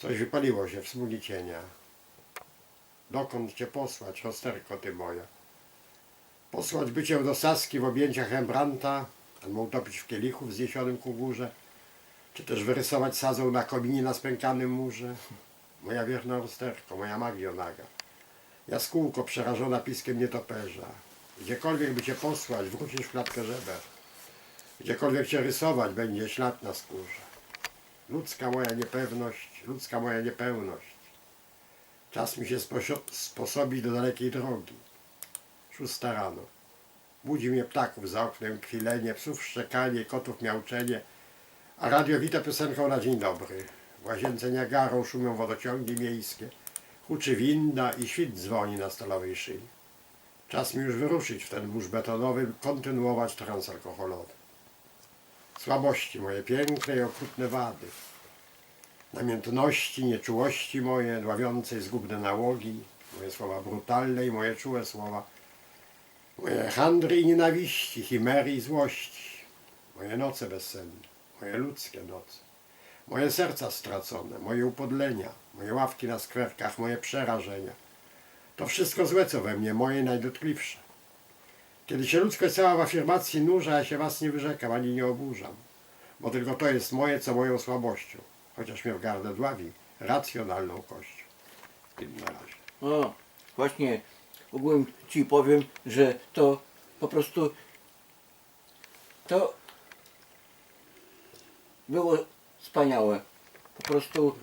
Coś wypaliło się w smugi cienia. Dokąd cię posłać, rozterko ty moja? Posłać by cię do Saski w objęciach Rembrandta, albo utopić w kielichu wzniesionym ku górze, czy też wyrysować sadzą na kominie na spękanym murze? Moja wierna rozterko, moja magionaga. Jaskółko przerażona piskiem nietoperza. Gdziekolwiek by cię posłać, wrócisz w klatkę żeber. Gdziekolwiek cię rysować, będzie ślad na skórze. Ludzka moja niepewność, ludzka moja niepełność. Czas mi się sposobić do dalekiej drogi. Szósta rano. Budzi mnie ptaków za oknem kwilenie, psów szczekanie, kotów miauczenie, a radio wita piosenką na dzień dobry. W łazience Niagarą szumią wodociągi miejskie, huczy winda i świt dzwoni na stalowej szyi. Czas mi już wyruszyć w ten burz betonowy, kontynuować trans alkoholowy. Słabości moje piękne i okrutne wady. Namiętności, nieczułości moje, dławiącej zgubne nałogi, moje słowa brutalne i moje czułe słowa, moje handry i nienawiści, chimery i złości, moje noce bezsenne, moje ludzkie noce, moje serca stracone, moje upodlenia, moje ławki na skwerkach, moje przerażenia. To wszystko złe, co we mnie, moje najdotkliwsze. Kiedy się ludzkość cała w afirmacji nurza, ja się was nie wyrzekam, ani nie oburzam, bo tylko to jest moje, co moją słabością, chociaż w gardę dławi racjonalną kością. Tym na razie. O, właśnie ogółem ci powiem, że to po prostu to było wspaniałe. Po prostu